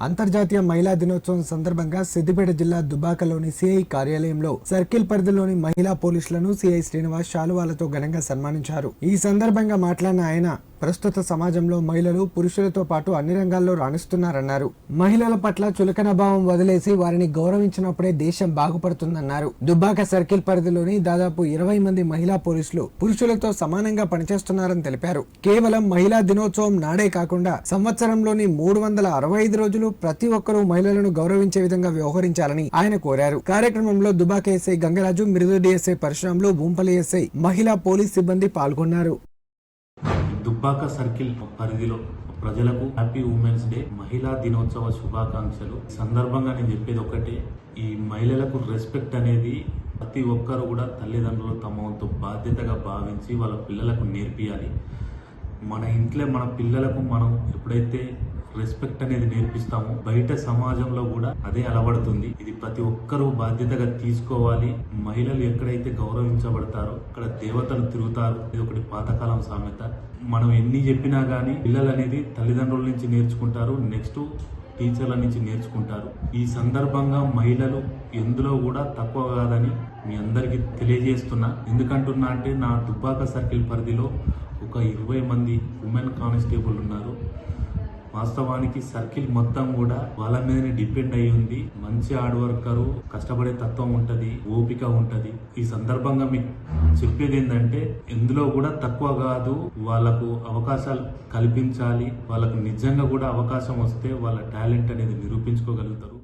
అంతర్జాతీయ మహిళా దినోత్సవం సందర్భంగా సిద్దిపేట జిల్లా దుబాకలోని సిఐ కార్యాలయంలో సర్కిల్ పరిధిలోని మహిళా పోలీసులను సిఐ శ్రీనివాస్ శాలువాలతో ఘనంగా సన్మానించారు. ఈ సందర్భంగా మాట్లాడిన ఆయన ప్రస్తుత సమాజంలో మహిళలు పురుషులతో పాటు అన్ని రంగాల్లో రాణిస్తున్నారన్నారు. మహిళల పట్ల చులకన భావం వదిలేసి వారిని గౌరవించినప్పుడే దేశం బాగుపడుతుందన్నారు. దుబ్బాక సర్కిల్ పరిధిలోని దాదాపు ఇరవై మంది మహిళా పోలీసులు పురుషులతో సమానంగా పనిచేస్తున్నారని తెలిపారు. కేవలం మహిళా దినోత్సవం నాడే కాకుండా సంవత్సరంలోని మూడు వందల అరవై ఐదు రోజులు ప్రతి ఒక్కరూ మహిళలను గౌరవించే విధంగా వ్యవహరించాలని ఆయన కోరారు. కార్యక్రమంలో దుబాక ఎస్ఐ గంగరాజు మృదు డిఎస్ఐ పరశురాములు భూంపల్లి ఎస్ఐ మహిళా పోలీస్ సిబ్బంది పాల్గొన్నారు. దుబ్బాక సర్కిల్ పరిధిలో ప్రజలకు హ్యాపీ ఉమెన్స్ డే మహిళా దినోత్సవ శుభాకాంక్షలు. సందర్భంగా నేను చెప్పేది ఒకటే ఈ మహిళలకు రెస్పెక్ట్ అనేది ప్రతి ఒక్కరు కూడా తల్లిదండ్రులు తమ వంతు బాధ్యతగా భావించి వాళ్ళ పిల్లలకు నేర్పియాలి. మన ఇంట్లో మన పిల్లలకు మనం ఎప్పుడైతే రెస్పెక్ట్ అనేది నేర్పిస్తాము. బయట సమాజంలో కూడా అదే అలవడుతుంది. ఇది ప్రతి ఒక్కరూ బాధ్యతగా తీసుకోవాలి. మహిళలు ఎక్కడైతే గౌరవించబడతారో అక్కడ దేవతలు తిరుగుతారు. ఇది ఒకటి పాతకాలం సామెత. మనం ఎన్ని చెప్పినా కానీ పిల్లలు అనేది తల్లిదండ్రుల నుంచి నేర్చుకుంటారు. నెక్స్ట్ టీచర్ల నుంచి నేర్చుకుంటారు. ఈ సందర్భంగా మహిళలు ఎందులో కూడా తక్కువ కాదని మీ అందరికీ తెలియజేస్తున్నా. ఎందుకంటున్నా అంటే నా దుబ్బాక సర్కిల్ పరిధిలో ఒక ఇరవై మంది ఉమెన్ కానిస్టేబుల్ ఉన్నారు. వాస్తవానికి సర్కిల్ మొత్తం కూడా వాళ్ళ మీదనే డిపెండ్ అయి ఉంది. మంచి హార్డ్ వర్కరు కష్టపడే తత్వం ఉంటది ఓపిక ఉంటది. ఈ సందర్భంగా మీకు చెప్పేది ఏంటంటే ఎందులో కూడా తక్కువ కాదు వాళ్ళకు అవకాశాలు కల్పించాలి వాళ్ళకు నిజంగా కూడా అవకాశం వస్తే వాళ్ళ టాలెంట్ అనేది నిరూపించుకోగలుగుతారు.